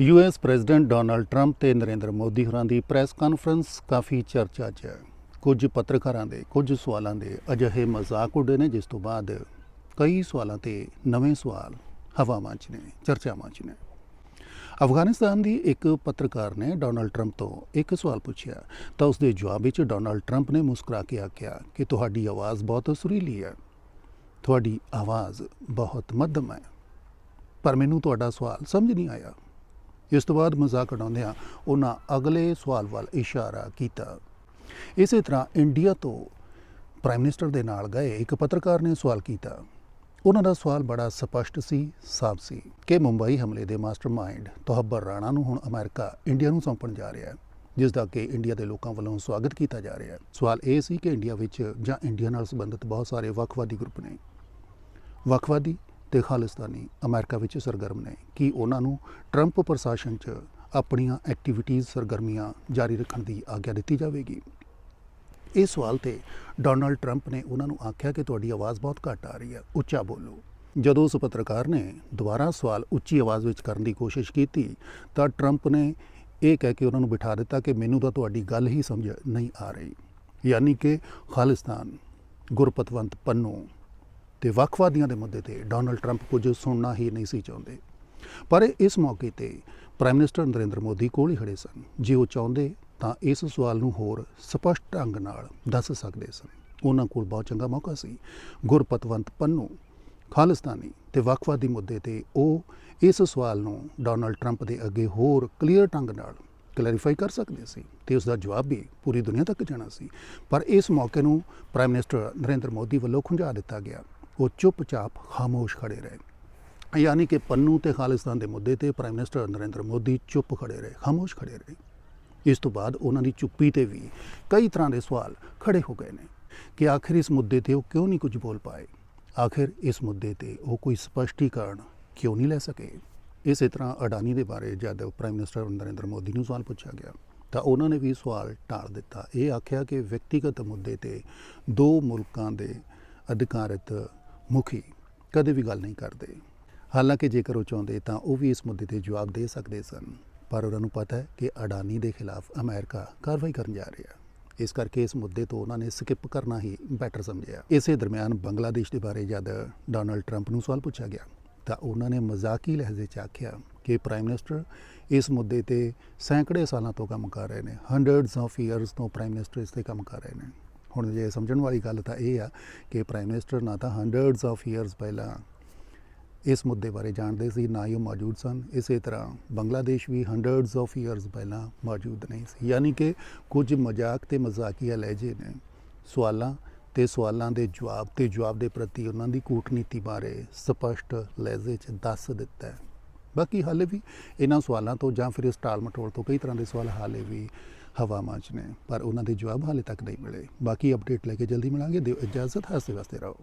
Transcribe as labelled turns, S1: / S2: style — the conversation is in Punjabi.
S1: ਯੂਐਸ ਪ੍ਰੈਜ਼ੀਡੈਂਟ ਡੋਨਲਡ ਟਰੰਪ ਤੇ ਨਰਿੰਦਰ ਮੋਦੀ ਹੋਰਾਂ ਦੀ ਪ੍ਰੈਸ ਕਾਨਫਰੰਸ ਕਾਫੀ ਚਰਚਾ 'ਚ ਹੈ। ਕੁਝ ਪੱਤਰਕਾਰਾਂ ਦੇ, ਕੁਝ ਸਵਾਲਾਂ ਦੇ ਅਜਿਹੇ ਮਜ਼ਾਕ ਉੱਡੇ ਨੇ, ਜਿਸ ਤੋਂ ਬਾਅਦ ਕਈ ਸਵਾਲਾਂ ਤੇ ਨਵੇਂ ਸਵਾਲ ਹਵਾਵਾਂ 'ਚ ਨੇ, ਚਰਚਾਵਾਂ 'ਚ ਨੇ। ਅਫਗਾਨਿਸਤਾਨ ਦੀ ਇੱਕ ਪੱਤਰਕਾਰ ਨੇ ਡੋਨਲਡ ਟਰੰਪ ਤੋਂ ਇੱਕ ਸਵਾਲ ਪੁੱਛਿਆ। ਤਾਂ ਉਸ ਦੇ ਜਵਾਬ ਵਿੱਚ ਡੋਨਲਡ ਟਰੰਪ ਨੇ ਮੁਸਕਰਾ ਕੇ ਆਖਿਆ ਕਿ ਤੁਹਾਡੀ ਆਵਾਜ਼ ਬਹੁਤ ਸੁਰੀਲੀ ਹੈ। ਤੁਹਾਡੀ ਆਵਾਜ਼ ਬਹੁਤ ਮੱਧਮ ਹੈ। ਪਰ ਮੈਨੂੰ ਤੁਹਾਡਾ ਸਵਾਲ ਸਮਝ ਨਹੀਂ ਆਇਆ। ਇਸ ਤੋਂ ਬਾਅਦ ਮਜ਼ਾਕ ਉਡਾਉਂਦਿਆਂ ਉਹਨਾਂ ਅਗਲੇ ਸਵਾਲ ਵੱਲ ਇਸ਼ਾਰਾ ਕੀਤਾ। ਇਸੇ ਤਰ੍ਹਾਂ ਇੰਡੀਆ ਤੋਂ ਪ੍ਰਾਈਮ ਮਿਨਿਸਟਰ ਦੇ ਨਾਲ ਗਏ ਇੱਕ ਪੱਤਰਕਾਰ ਨੇ ਸਵਾਲ ਕੀਤਾ। ਉਹਨਾਂ ਦਾ ਸਵਾਲ ਬੜਾ ਸਪਸ਼ਟ ਸੀ, ਸਾਫ਼ ਸੀ ਕਿ ਮੁੰਬਈ ਹਮਲੇ ਦੇ ਮਾਸਟਰਮਾਈਂਡ ਤੋਹਬਰ ਰਾਣਾ ਨੂੰ ਹੁਣ ਅਮਰੀਕਾ ਇੰਡੀਆ ਨੂੰ ਸੌਂਪਣ ਜਾ ਰਿਹਾ ਹੈ, ਜਿਸ ਦਾ ਕਿ ਇੰਡੀਆ ਦੇ ਲੋਕਾਂ ਵੱਲੋਂ ਸਵਾਗਤ ਕੀਤਾ ਜਾ ਰਿਹਾ ਹੈ। ਸਵਾਲ ਇਹ ਸੀ ਕਿ ਇੰਡੀਆ ਵਿੱਚ ਜਾਂ ਇੰਡੀਆ ਨਾਲ ਸੰਬੰਧਿਤ ਬਹੁਤ ਸਾਰੇ ਵੱਖਵਾਦੀ ਗਰੁੱਪ ਨੇ। ਵੱਖਵਾਦੀ ਤੇ ਖਾਲਿਸਤਾਨੀ ਅਮਰੀਕਾ ਵਿੱਚ ਸਰਗਰਮ ਨੇ ਕਿ ਉਹਨਾਂ ਨੂੰ ਟਰੰਪ ਪ੍ਰਸ਼ਾਸਨ 'ਚ ਆਪਣੀਆਂ ਐਕਟੀਵਿਟੀਜ਼ ਸਰਗਰਮੀਆਂ ਜਾਰੀ ਰੱਖਣ ਦੀ ਆਗਿਆ ਦਿੱਤੀ ਜਾਵੇਗੀ। ਇਸ ਸਵਾਲ ਤੇ ਡੋਨਲਡ ਟਰੰਪ ਨੇ ਉਹਨਾਂ ਨੂੰ ਆਖਿਆ ਕਿ ਤੁਹਾਡੀ ਆਵਾਜ਼ ਬਹੁਤ ਘੱਟ ਆ ਰਹੀ ਹੈ, ਉੱਚਾ ਬੋਲੋ। ਜਦੋਂ ਉਸ ਪੱਤਰਕਾਰ ਨੇ ਦੁਬਾਰਾ ਸਵਾਲ ਉੱਚੀ ਆਵਾਜ਼ ਵਿੱਚ ਕਰਨ ਦੀ ਕੋਸ਼ਿਸ਼ ਕੀਤੀ, ਤਾਂ ਟਰੰਪ ਨੇ ਇਹ ਕਹਿ ਕੇ ਉਹਨਾਂ ਨੂੰ ਬਿਠਾ ਦਿੱਤਾ ਕਿ ਮੈਨੂੰ ਤਾਂ ਤੁਹਾਡੀ ਗੱਲ ਹੀ ਸਮਝ ਨਹੀਂ ਆ ਰਹੀ। ਯਾਨੀ ਕਿ ਖਾਲਿਸਤਾਨ ਗੁਰਪਤਵੰਤ ਪੰਨੂ ਤੇ ਵੱਖਵਾਦੀਆਂ ਦੇ ਮੁੱਦੇ ਤੇ ਡੋਨਲਡ ਟਰੰਪ ਕੁਝ ਸੁਣਨਾ ਹੀ ਨਹੀਂ ਸੀ ਚਾਹੁੰਦੇ। ਪਰ ਇਸ ਮੌਕੇ ਤੇ ਪ੍ਰਾਈਮ ਮਿਨਿਸਟਰ ਨਰਿੰਦਰ ਮੋਦੀ ਕੋਲ ਹੀ ਖੜੇ ਸਨ। ਜੇ ਉਹ ਚਾਹੁੰਦੇ, ਤਾਂ ਇਸ ਸਵਾਲ ਨੂੰ ਹੋਰ ਸਪਸ਼ਟ ਢੰਗ ਨਾਲ ਦੱਸ ਸਕਦੇ ਸਨ। ਉਹਨਾਂ ਕੋਲ ਬਹੁਤ ਚੰਗਾ ਮੌਕਾ ਸੀ। ਗੁਰਪਤਵੰਤ ਪੰਨੂ, ਖਾਲਿਸਤਾਨੀ ਤੇ ਵੱਖਵਾਦੀ ਮੁੱਦੇ ਤੇ ਉਹ ਇਸ ਸਵਾਲ ਨੂੰ ਡੋਨਲਡ ਟਰੰਪ ਦੇ ਅੱਗੇ ਹੋਰ ਕਲੀਅਰ ਢੰਗ ਨਾਲ ਕਲੈਰੀਫਾਈ ਕਰ ਸਕਦੇ ਸੀ ਤੇ ਉਸ ਦਾ ਜਵਾਬ ਵੀ ਪੂਰੀ ਦੁਨੀਆ ਤੱਕ ਜਾਣਾ ਸੀ। ਪਰ ਇਸ ਮੌਕੇ ਨੂੰ ਪ੍ਰਾਈਮ ਮਿਨਿਸਟਰ ਨਰਿੰਦਰ ਮੋਦੀ ਵੱਲੋਂ ਖੁੰਝਾ ਦਿੱਤਾ ਗਿਆ। ਉਹ ਚੁੱਪਚਾਪ ਖਾਮੋਸ਼ ਖੜੇ ਰਹੇ। ਯਾਨੀ ਕਿ ਪੰਨੂ ਤੇ ਖਾਲਿਸਤਾਨ ਦੇ ਮੁੱਦੇ ਤੇ ਪ੍ਰਾਈਮ ਮਿਨਿਸਟਰ ਨਰਿੰਦਰ ਮੋਦੀ ਚੁੱਪ ਖੜੇ ਰਹੇ, ਖਾਮੋਸ਼ ਖੜੇ ਰਹੇ। ਇਸ ਤੋਂ ਬਾਅਦ ਉਹਨਾਂ ਦੀ ਚੁੱਪੀ ਤੇ ਵੀ ਕਈ ਤਰ੍ਹਾਂ ਦੇ ਸਵਾਲ ਖੜੇ ਹੋ ਗਏ ਨੇ ਕਿ ਆਖਿਰ ਇਸ ਮੁੱਦੇ ਤੇ ਉਹ ਕਿਉਂ ਨਹੀਂ ਕੁਝ ਬੋਲ ਪਾਏ? ਆਖਿਰ ਇਸ ਮੁੱਦੇ ਤੇ ਉਹ ਕੋਈ ਸਪਸ਼ਟੀਕਰਨ ਕਿਉਂ ਨਹੀਂ ਲੈ ਸਕੇ? ਇਸੇ ਤਰ੍ਹਾਂ ਅਡਾਨੀ ਦੇ ਬਾਰੇ ਜਦ ਪ੍ਰਾਈਮ ਮਿਨਿਸਟਰ ਨਰਿੰਦਰ ਮੋਦੀ ਨੂੰ ਸਵਾਲ ਪੁੱਛਿਆ ਗਿਆ, ਤਾਂ ਉਹਨਾਂ ਨੇ ਵੀ ਸਵਾਲ ਟਾਲ ਦਿੱਤਾ। ਇਹ ਆਖਿਆ ਕਿ ਵਿਅਕਤੀਗਤ ਮੁੱਦੇ ਤੇ ਦੋ ਮੁਲਕਾਂ ਦੇ ਅਧਿਕਾਰਤ ਮੁਖੀ ਕਦੇ ਵੀ ਗੱਲ ਨਹੀਂ ਕਰਦੇ। ਹਾਲਾਂਕਿ ਜੇਕਰ ਉਹ ਚਾਹੁੰਦੇ ਤਾਂ ਉਹ ਵੀ ਇਸ ਮੁੱਦੇ ਤੇ ਜਵਾਬ ਦੇ ਸਕਦੇ ਸਨ। ਪਰ ਉਹਨਾਂ ਨੂੰ ਪਤਾ ਹੈ ਕਿ ਅਡਾਨੀ ਦੇ ਖਿਲਾਫ ਅਮਰੀਕਾ ਕਾਰਵਾਈ ਕਰਨ ਜਾ ਰਿਹਾ ਹੈ। ਇਸ ਕਰਕੇ ਇਸ ਮੁੱਦੇ ਤੋਂ ਉਹਨਾਂ ਨੇ ਸਕਿਪ ਕਰਨਾ ਹੀ ਬੈਟਰ ਸਮਝਿਆ। ਇਸੇ ਦਰਮਿਆਨ ਬੰਗਲਾਦੇਸ਼ ਦੇ ਬਾਰੇ ਜਦ ਡੋਨਲਡ ਟਰੰਪ ਨੂੰ ਸਵਾਲ ਪੁੱਛਿਆ ਗਿਆ, ਤਾਂ ਉਹਨਾਂ ਨੇ ਮਜ਼ਾਕੀ ਲਹਿਜੇ 'ਚ ਆਖਿਆ ਕਿ ਪ੍ਰਾਈਮ ਮਿਨਿਸਟਰ ਇਸ ਮੁੱਦੇ ਤੇ ਸੈਂਕੜੇ ਸਾਲਾਂ ਤੋਂ ਕੰਮ ਕਰ ਰਹੇ ਨੇ ਹੰਡਰਡਸ ਆਫ ਇਅਰਸ ਤੋਂ ਪ੍ਰਾਈਮ ਮਿਨਿਸਟਰ ਇਸ ਤੇ ਕੰਮ ਕਰ ਰਹੇ ਨੇ। ਹੁਣ ਜੇ ਸਮਝਣ ਵਾਲੀ ਗੱਲ ਤਾਂ ਇਹ ਆ ਕਿ ਪ੍ਰਾਈਮ ਮਿਨਿਸਟਰ ਨਾ ਤਾਂ ਹੰਡਰਡਸ ਆਫ ਇਅਰਸ ਪਹਿਲਾਂ ਇਸ ਮੁੱਦੇ ਬਾਰੇ ਜਾਣਦੇ ਸੀ, ਨਾ ਹੀ ਉਹ ਮੌਜੂਦ ਸਨ। ਇਸੇ ਤਰ੍ਹਾਂ ਬੰਗਲਾਦੇਸ਼ ਵੀ ਹੰਡਰਡਸ ਆਫ ਇਅਰਸ ਪਹਿਲਾਂ ਮੌਜੂਦ ਨਹੀਂ ਸੀ। ਯਾਨੀ ਕਿ ਕੁਝ ਮਜ਼ਾਕ ਤੇ ਮਜ਼ਾਕੀਆ ਲਹਿਜੇ ਨੇ। ਸਵਾਲਾਂ ਤੇ ਸਵਾਲਾਂ ਦੇ ਜਵਾਬ ਤੇ ਜਵਾਬ ਦੇ ਪ੍ਰਤੀ ਉਹਨਾਂ ਦੀ ਕੂਟਨੀਤੀ ਬਾਰੇ ਸਪਸ਼ਟ ਲਹਿਜੇ 'ਚ ਦੱਸ ਦਿੱਤਾ ਹੈ। ਬਾਕੀ ਹਾਲੇ ਵੀ ਇਹਨਾਂ ਸਵਾਲਾਂ ਤੋਂ ਜਾਂ ਫਿਰ ਇਸ ਟਾਲ ਮਟੋਲ ਤੋਂ ਕਈ ਤਰ੍ਹਾਂ ਦੇ ਸਵਾਲ ਹਾਲੇ ਵੀ ਹਵਾਵਾਂ 'ਚ ਨੇ, ਪਰ ਉਹਨਾਂ ਦੇ ਜਵਾਬ ਹਾਲੇ ਤੱਕ ਨਹੀਂ ਮਿਲੇ। ਬਾਕੀ ਅਪਡੇਟ ਲੈ ਕੇ ਜਲਦੀ ਮਿਲਾਂਗੇ। ਦਿਓ ਇਜਾਜ਼ਤ। ਹਾਸੇ ਵਾਸਤੇ ਰਹੋ।